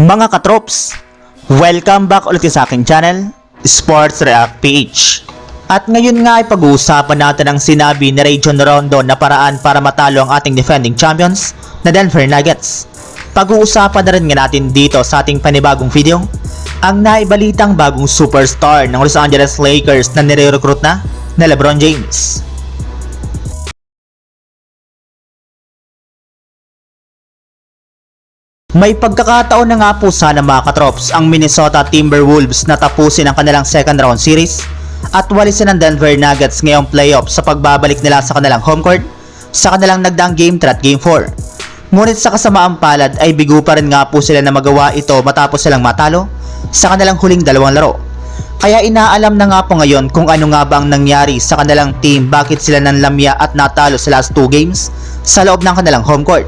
Mga katrops, welcome back ulit sa aking channel, Sports React PH. At ngayon nga ay pag-uusapan natin ang sinabi ni Ray John Rondo na paraan para matalo ang ating defending champions na Denver Nuggets. Pag-uusapan na rin nga natin dito sa ating panibagong video, ang naibalitang bagong superstar ng Los Angeles Lakers na nire-recruit na na LeBron James. May pagkakataon na nga po sana mga katrops ang Minnesota Timberwolves na tapusin ang kanilang second round series at walisin ang Denver Nuggets ngayong playoff sa pagbabalik nila sa kanilang home court sa kanilang nagdaang game 3 at game 4. Ngunit sa kasamaang palad ay bigo pa rin nga po sila na magawa ito matapos silang matalo sa kanilang huling dalawang laro. Kaya inaalam na nga po ngayon kung ano nga ba ang nangyari sa kanilang team bakit sila nanlamya at natalo sa last 2 games sa loob ng kanilang home court.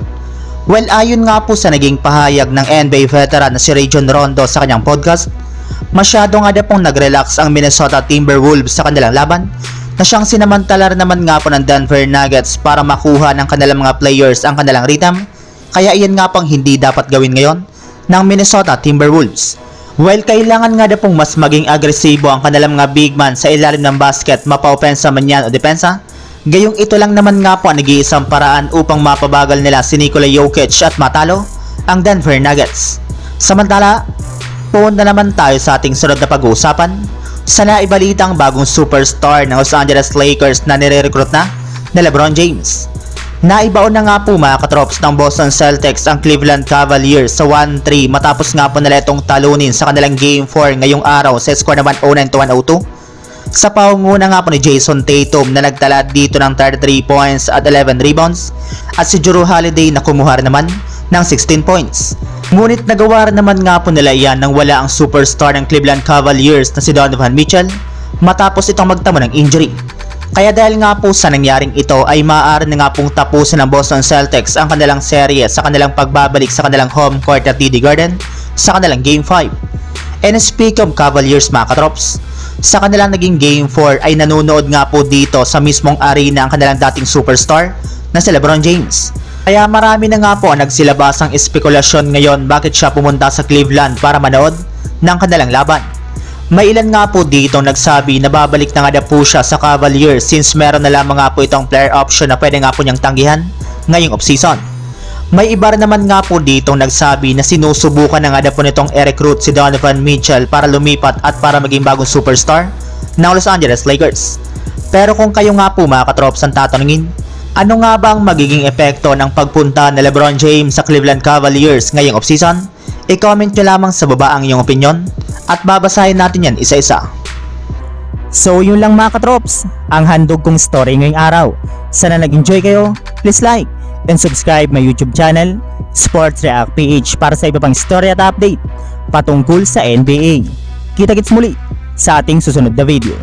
Well, ayon nga po sa naging pahayag ng NBA veteran na si Ray John Rondo sa kanyang podcast, masyado nga na pong nag-relax ang Minnesota Timberwolves sa kanilang laban na siyang sinamantala rin naman nga po ng Denver Nuggets para makuha ng kanilang mga players ang kanilang rhythm kaya iyan nga pang hindi dapat gawin ngayon ng Minnesota Timberwolves. Well, kailangan nga na pong mas maging agresibo ang kanilang mga big man sa ilalim ng basket mapa-opensa man yan o depensa Gayong ito lang naman nga po ang nag-iisang paraan upang mapabagal nila si Nikola Jokic at matalo ang Denver Nuggets. Samantala, punta naman tayo sa ating sunod na pag-uusapan sa naibalitang bagong superstar ng Los Angeles Lakers na nire-recruit na na LeBron James. Naibaon na nga po mga katrops ng Boston Celtics ang Cleveland Cavaliers sa 1-3 matapos nga po nila itong talunin sa kanilang Game 4 ngayong araw sa score naman 09 to 102 sa paunguna nga po ni Jason Tatum na nagtala dito ng 33 points at 11 rebounds at si Jrue Holiday na kumuha naman ng 16 points. Ngunit nagawa naman nga po nila yan nang wala ang superstar ng Cleveland Cavaliers na si Donovan Mitchell matapos itong magtamo ng injury. Kaya dahil nga po sa nangyaring ito ay maaari na nga pong tapusin ng Boston Celtics ang kanilang serye sa kanilang pagbabalik sa kanilang home court at TD Garden sa kanilang Game 5. And speak of Cavaliers mga katrops, sa kanilang naging Game 4 ay nanonood nga po dito sa mismong arena ang kanilang dating superstar na si Lebron James. Kaya marami na nga po ang nagsilabasang espekulasyon ngayon bakit siya pumunta sa Cleveland para manood ng kanilang laban. May ilan nga po dito nagsabi na babalik na nga na po siya sa Cavaliers since meron na lamang nga po itong player option na pwede nga po niyang tanggihan ngayong offseason. May iba naman nga po dito nagsabi na sinusubukan na nga na po nitong i-recruit si Donovan Mitchell para lumipat at para maging bagong superstar ng Los Angeles Lakers. Pero kung kayo nga po mga katrops ang tatanungin, ano nga ba ang magiging epekto ng pagpunta ni Lebron James sa Cleveland Cavaliers ngayong offseason? I-comment nyo lamang sa baba ang iyong opinion at babasahin natin yan isa-isa. So yun lang mga katrops, ang handog kong story ngayong araw. Sana nag-enjoy kayo, please like and subscribe my YouTube channel, Sports React PH para sa iba pang story at update patungkol sa NBA. Kita-kits muli sa ating susunod na video.